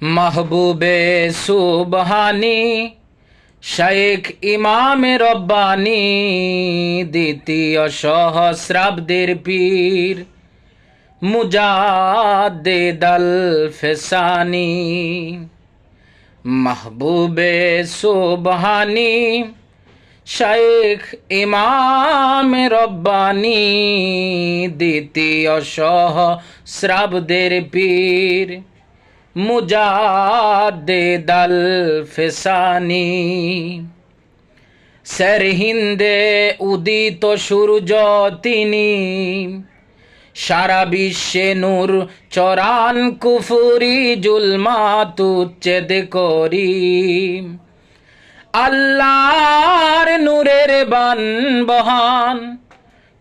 মাহবুবে সুবহানি শেখ ইমাম রব্বানি, দ্বিতীয় সহস্রাব্দের পীর মুজাদ্দেদাল ফেসানি মাহবুবে সুবহানি শেখ ইমাম রব্বানি, দ্বিতীয় সহস্রাব্দের পীর মুজাদ্দেদাল ফেসানি। সেরহিন্দে উদিত সূর্য তিনি। সারা বিশ্বে নূর চরান কুফুরি জুলমাত উচ্ছেদ করি। আল্লাহর নূরের বান বহান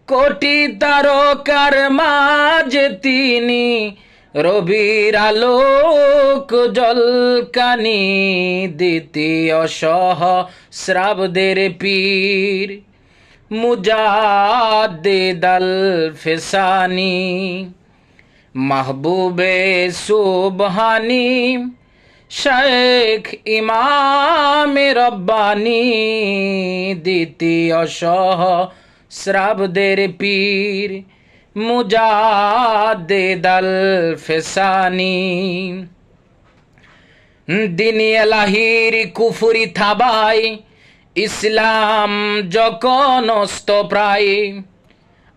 কোটি তারকার মাঝে তিনি। রবির আলোক জলকানি, দ্বিতীয় সহ শ্রাবদের পীর মুজাদ্দেদাল ফেসানি মাহবুবে সুবহানি শেখ ইমাম রব্বানি, দ্বিতীয় সহ শ্রাবদের পীর। মুজাদ্দেদাল ফেসানি। দিনী এলাহির কুফুরি থাবাই ইসলাম যখন অস্ত প্রায়।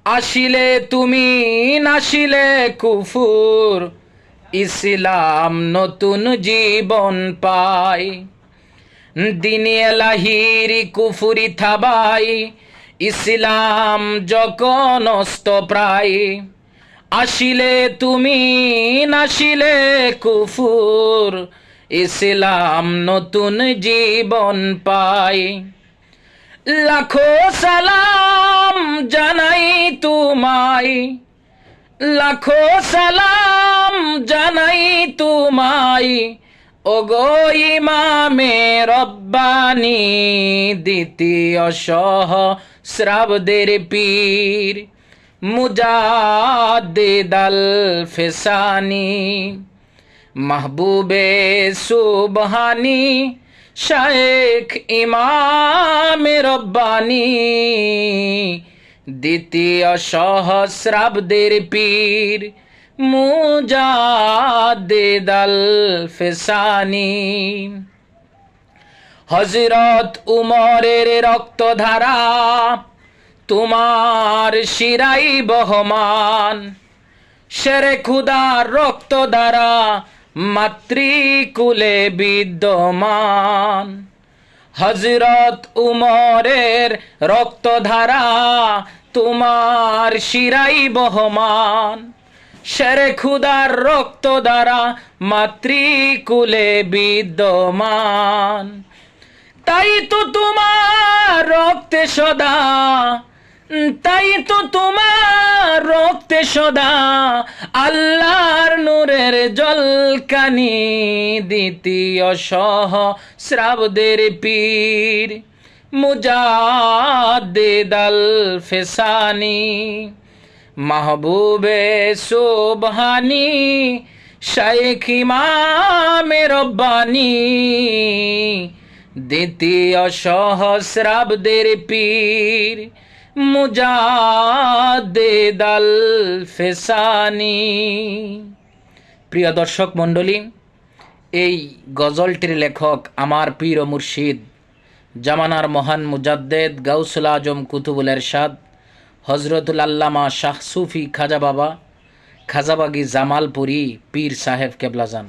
আসিলে তুমি, নাসিলে কুফুর, ইসলাম নতুন জীবন পায়। দিনী এলাহির কুফুরি থাবাই ইসলাম যখন প্রায়, আসিলে তুমি, নাসিলে কুফুর, ইসলাম নতুন জীবন পায়। লাখো সালাম জানাই তোমায়, লাখো সালাম জানাই তোমায় ওগো ইমামে রব্বানি দ্বিতীয় সহ শ্রাবদের পীর মুজাদ্দেদাল ফেসানি মাহবুবে সুবহানি শেখ ইমাম রব্বানি, দ্বিতীয় সহস্রাব্দের পীর মুজাদ্দেদাল ফেসানি। হজরত উমরের রক্তধারা তোমার শিরাই বহমান। শেরে খুদার রক্ত দ্বারা মাতৃকুলে বিদ্যমান। হজরত উমরের রক্তধারা তোমার শিরাই বহমান। শেরে খুদার রক্ত দ্বারা মাতৃকুলে বিদ্যমান। তাই তো তোমার রক্তে সদা, তাই তো তোমার রক্তে সদা আল্লাহর নূরের জলকানি দ্বিতীয় সহ শ্রাবদের পীর মুজাদ্দেদাল ফেসানি। মাহবুবে সুবহানি শেখ ইমামে রব্বানি। দ্বিতীয় সহস্রাব্দের পীর মুজাদ্দেদাল ফেসানি প্রিয় দর্শক মণ্ডলী, এই গজলটির লেখক আমার পীর ও মুর্শিদ জামানার মহান মুজাদ্দেদ গাউসুল আজম কুতুবুল এরশাদ। হজরতুল আল্লামা শাহ সুফি খাজা বাবা খাজাবাগি জামালপুরি পীর সাহেব কেবলাজান।